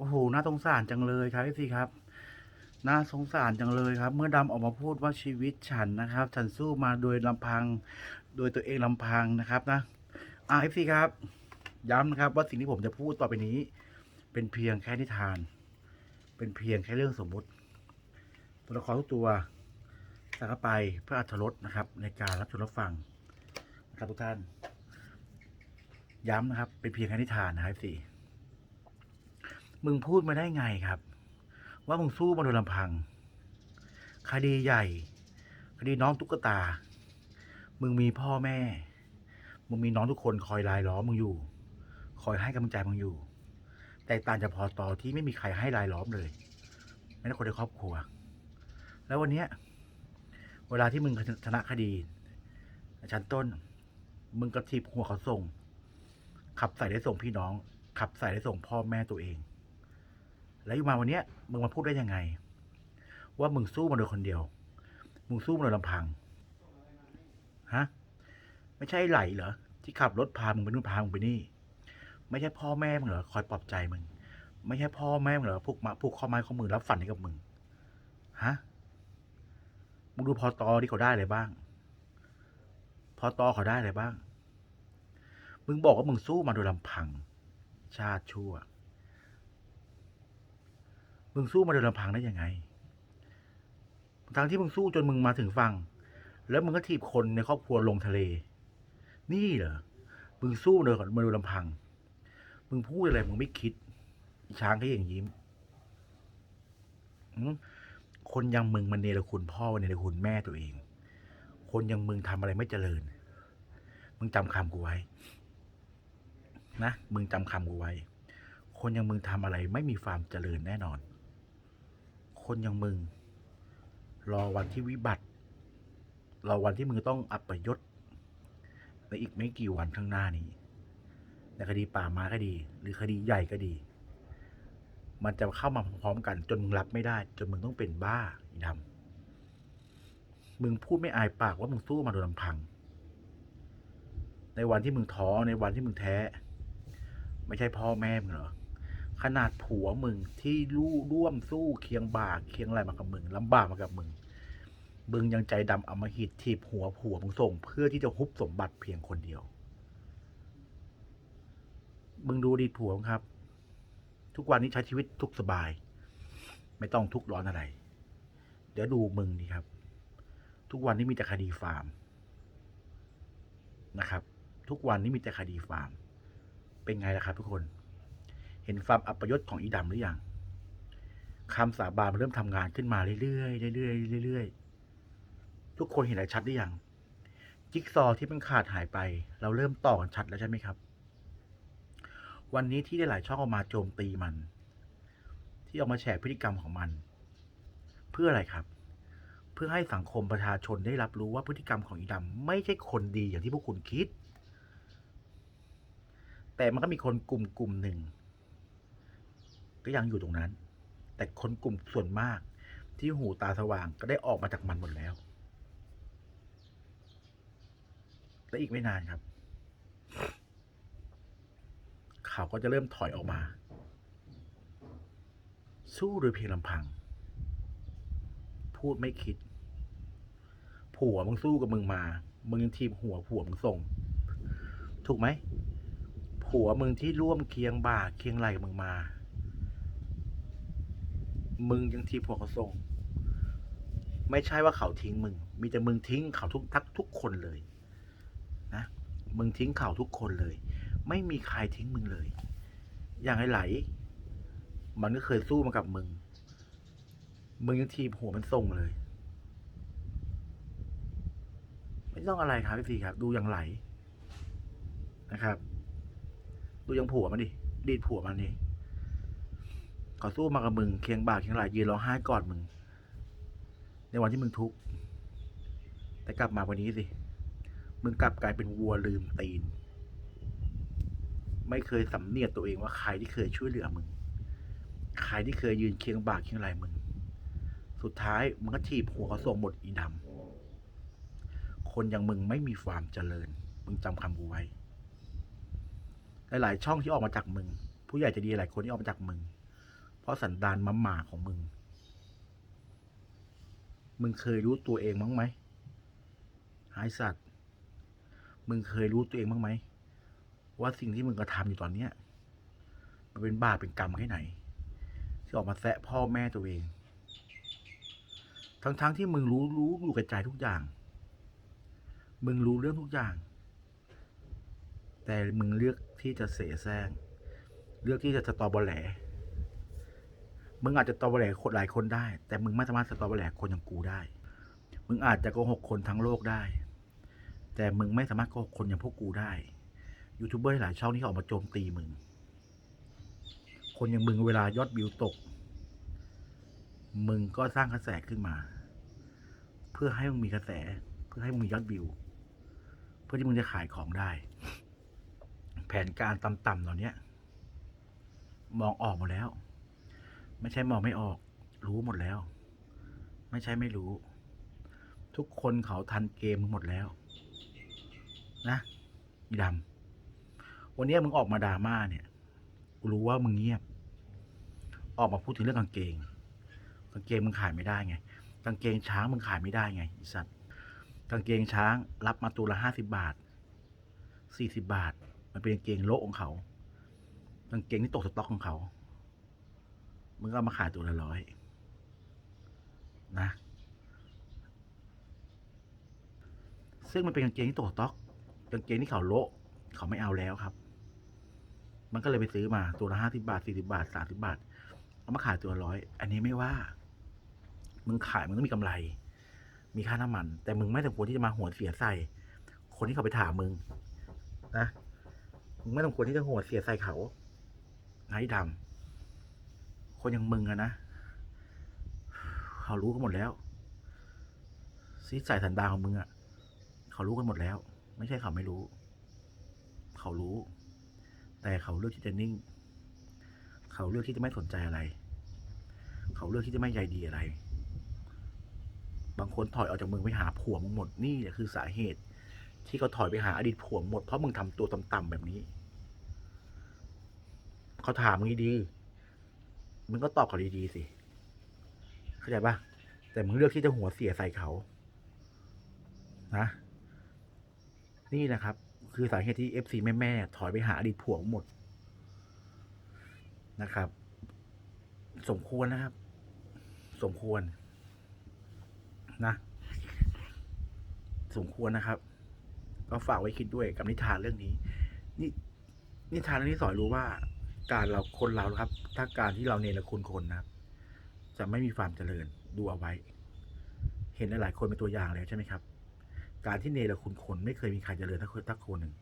โอ้โหน่าสงสารจังเลยครับพี่ครับน่าสงสารจังเลยครับ เมื่อดำออกมาพูดว่าชีวิตฉันนะครับ ฉันสู้มาโดยลำพัง โดยตัวเองลำพังนะครับนะอ่าเอฟซีครับ ย้ำนะครับว่าสิ่งที่ผมจะพูดต่อไปนี้ เป็นเพียงแค่นิทาน เป็นเพียงแค่เรื่องสมมุติ ตัวละครทุกตัวส่เข้าไปเพื่ออัธรสนะครับ ในการรับชมรับฟังนะครับทุกท่าน ย้ำนะครับ เป็นเพียงแค่นิทานนะครับสี่ มึงพูดมาได้ไงครับ ว่ามึงสู้มาโดยลำพัง คดีใหญ่ คดีน้องตุ๊กตา มึงมีพ่อแม่ มึงมีน้องทุกคนคอยรายล้อมมึงอยู่ คอยให้กำลังใจมึงอยู่ แต่ต่างจากพอต่อที่ไม่มีใครให้รายล้อมเลยแม้แต่คนในครอบครัว แล้ววันเนี้ยเวลาที่มึงชนะคดีชั้นต้น มึงกระทิบหัวเขาส่ง ขับใส่ได้ส่งพี่น้อง ขับใส่ได้ส่งพ่อแม่ตัวเอง แล้วอยู่มาวันเนี้ยมึงมาพูดได้ยังไง ว่ามึงสู้มาโดยคนเดียว มึงสู้มาโดยลำพังฮะไม่ใช่ไหลเหรอที่ขับรถพามึงไปนู่นพามึงไปนี่ ไม่ใช่พ่อแม่มึงเหรอคอยปลอบใจมึงไม่ใช่พ่อแม่มึงเหรอผูกมาผูกข้อไม้ข้อมือรับฝันให้กับมึงฮะมึงดูพอตอที่เขาได้อะไรบ้าง พอตอเขาได้อะไรบ้าง มึงบอกว่ามึงสู้มาโดยลำพัง ชาติชั่ว มึงสู้มาโดยลำพังได้ยังไง ทั้งที่มึงสู้จนมึงมาถึงฝั่ง แล้วมึงก็ถีบคนในครอบครัวลงทะเล นี่เหรอ มึงสู้มาโดยมาโดยลำพัง มึงพูดอะไรมึงไม่คิด ช้างก็ยังยิ้ม คนอยังมึงมันเนรคุณพ่อเนรคุณแม่ตัวเอง คนอยังมึงทำอะไรไม่เจริญ มึงจำคำกูไว้ นะ มึงจำคำกูไว้ คนอยังมึงทำอะไรไม่มีความเจริญแน่นอน คนอยังมึง รอวันที่วิบัติ รอวันที่มึงต้องอัปยศในอีกไม่กี่วันข้างหน้านี้ ในคดีป่าไม้ก็ดี หรือคดีใหญ่ก็ดี มันจะเข้ามาพร้อมๆกัน จนมึงรับไม่ได้ จนมึงต้องเป็นบ้าอีดำมึงพูดไม่อายปากว่ามึงสู้มาโดยลำพัง ในวันที่มึงท้อในวันที่มึงแท้ ไม่ใช่พ่อแม่มึงเหรอ ขนาดผัวมึงที่รู่ร่วมสู้เคียงบ่าเคียงไหลมากับมึงลำบากมากับมึงมึงยังใจดำอมหิตถีบหัวผัวมึงส่ง เพื่อที่จะฮุบสมบัติเพียงคนเดียว มึงดูดีผัวครับ ทุกวันนี้ใช้ชีวิตทุกสบาย ไม่ต้องทุกข์ร้อนอะไร เดี๋ยวดูมึงดีครับ ทุกวันนี้มีแต่คดีฟาร์มนะครับ ทุกวันนี้มีแต่คดีฟาร์ม เป็นไงล่ะครับทุกคน เห็นความอัปยศของอีดำหรือยังคำสาบานมันเริ่มทำงานขึ้นมาเรื่อยๆเรื่อยๆเรื่อยๆทุกคนเห็นอะไรชัดหรือยังจิ๊กซอที่มันขาดหายไป เราเริ่มต่อกันชัดแล้วใช่ไหมครับ วันนี้ที่ได้หลายช่องออกมาโจมตีมัน ที่ออกมาแฉพฤติกรรมของมัน เพื่ออะไรครับ เพื่อให้สังคมประชาชนได้รับรู้ว่าพฤติกรรมของอีดำไม่ใช่คนดีอย่างที่พวกคุณคิด แต่มันก็มีคนกลุ่มกลุ่มหนึ่ง ก็ยังอยู่ตรงนั้น แต่คนกลุ่มส่วนมากที่หูตาสว่างก็ได้ออกมาจากมันหมดแล้ว และอีกไม่นานครับ เขาก็จะเริ่มถอยออกมา สู้โดยเพียงลำพัง พูดไม่คิด ผัวมึงสู้กับมึงมา มึงยังทีบหัวผัวมึงส่ง ถูกไหมผัวมึงที่ร่วมเคียงบ่าเคียงไหลกับมึงมา มึงยังทีบหัวเขาส่ง ไม่ใช่ว่าเขาทิ้งมึง มีแต่มึงทิ้งเขาทุกทักทุกคนเลย นะ มึงทิ้งเขาทุกคนเลย ไม่มีใครทิ้งมึงเลย อย่างไอ้ไหลมันก็เคยสู้มากับมึง มึงยังทีบหัวมันส่งเลย ไม่ต้องอะไรครับพี่ครับ ดูอย่างไหลนะครับ ดูอย่างผัวมันดิ ดีดผัวมันดิ ขอสู้มากับมึงเคียงบ่าเคียงไหลยืนร้องไห้กอดมึง ในวันที่มึงทุกข์แต่กลับมาวันนี้สิ มึงกลับกลายเป็นวัวลืมตีน ไม่เคยสำเนียกตัวเองว่าใครที่เคยช่วยเหลือมึง ใครที่เคยยืนเคียงบ่าเคียงไหลมึง สุดท้ายมึงก็ถีบหัวเขาส่งหมดอีดำคนอย่างมึงไม่มีความเจริญ มึงจำคำกูไว้ หลาย ๆ ช่องที่ออกมาจากมึง ผู้ใหญ่จะดีหลายคนที่ออกมาจากมึง เพราะสันดานมาหมาของมึง มึงเคยรู้ตัวเองมั้งไหมไอสัตว์ มึงเคยรู้ตัวเองบ้งไหม ว่าสิ่งที่มึงกระทำอยู่ตอนเนี้ย มันเป็นบาปเป็นกรรมแค่ไหน ที่ออกมาแซะพ่อแม่ตัวเอง ทั้งๆทที่มึงรู้รู้อยู่กระจายทุกอย่าง มึงรู้เรื่องทุกอย่าง แต่มึงเลือกที่จะเสแสร้ง เลือกที่จะสตอบอแหล มึงอาจจะตอบอแหลคนหลายคนได้ แต่มึงไม่สามารถสตอบอแหลคนอย่างกูได้ มึงอาจจะโกหกคนทั้งโลกได้ แต่มึงไม่สามารถโกหกคนอย่างพวกกูได้ยูทูบเบอร์หลายช่องที่ออกมาโจมตีมึง คนอย่างมึงเวลายอดวิวตก มึงก็สร้างกระแสขึ้นมา เพื่อให้มึงมีกระแส เพื่อให้มึงมียอดวิว เพื่อที่มึงจะขายของได้ แผนการต่ำๆเหล่านี้มองออกหมดแล้ว ไม่ใช่มองไม่ออก รู้หมดแล้ว ไม่ใช่ไม่รู้ ทุกคนเขาทันเกมมึงหมดแล้ว นะอีดำวันนี้มึงออกมาดราม่าเนี่ยกูรู้ว่ามึงเงียบ ออกมาพูดถึงเรื่องกางเกง กางเกงมึงขายไม่ได้ไง กางเกงช้างมึงขายไม่ได้ไงอีสัตว์ กางเกงช้างรับมาตัวละห้าสิบบาทสี่สิบบาท มันเป็นกางเกงโลของเขา กางเกงที่ตกสต็อกของเขา มึงก็มาขายตัวละร้อยนะ ซึ่งมันเป็นกางเกงที่ตกสต็อกกางเกงที่เขาโละเขาไม่เอาแล้วครับ มันก็เลยไปซื้อมาตัวละห้าสิบาทสี่สิบาทสามสิบาท เอามาขายตัวละร้อย อันนี้ไม่ว่า มึงขายมึงต้องมีกำไร มีค่าน้ำมัน แต่มึงไม่สมควรที่จะมาหัวเสียใส่ คนที่เขาไปถามมึง นะ มึงไม่สมควรที่จะหัวเสียใส่เขาไอ้ดำ คนอย่างมึงอะนะเขารู้กันหมดแล้วซีใส่สันดาของมึงอะเขารู้กันหมดแล้ว ไม่ใช่เขาไม่รู้ เขารู้ แต่เขาเลือกที่จะนิ่ง เขาเลือกที่จะไม่สนใจอะไร เขาเลือกที่จะไม่ใยดีอะไร บางคนถอยออกจากมึงไปหาผัวมึงหมดนี่แหละคือสาเหตุ ที่เขาถอยไปหาอดีตผัวหมดเพราะมึงทำตัวต่ำๆแบบนี้เขาถามมึงดีๆ มึงก็ตอบเขาดีๆสิ เข้าใจปะแต่มึงเลือกที่จะหัวเสียใส่เขา นะ นี่นะครับ คือสาเหตุที่เอฟซีแม่ๆถอยไปหาอดีตผัวหมดนะครับ สมควรนะครับ สมควร นะ สมควรนะครับ ก็ฝากไว้คิดด้วยกับนิทานเรื่องนี้ นี่นิทานเรื่องนี้สอนรู้ว่า การเราคนเราครับ ถ้าการที่เราเนรคุณคนนะครับ จะไม่มีความเจริญดูเอาไว้ เห็นหลายๆคนเป็นตัวอย่างแล้วใช่ไหมครับ การที่เนรคุณคนไม่เคยมีใครเจริญทักคนทักคนหนึ่ง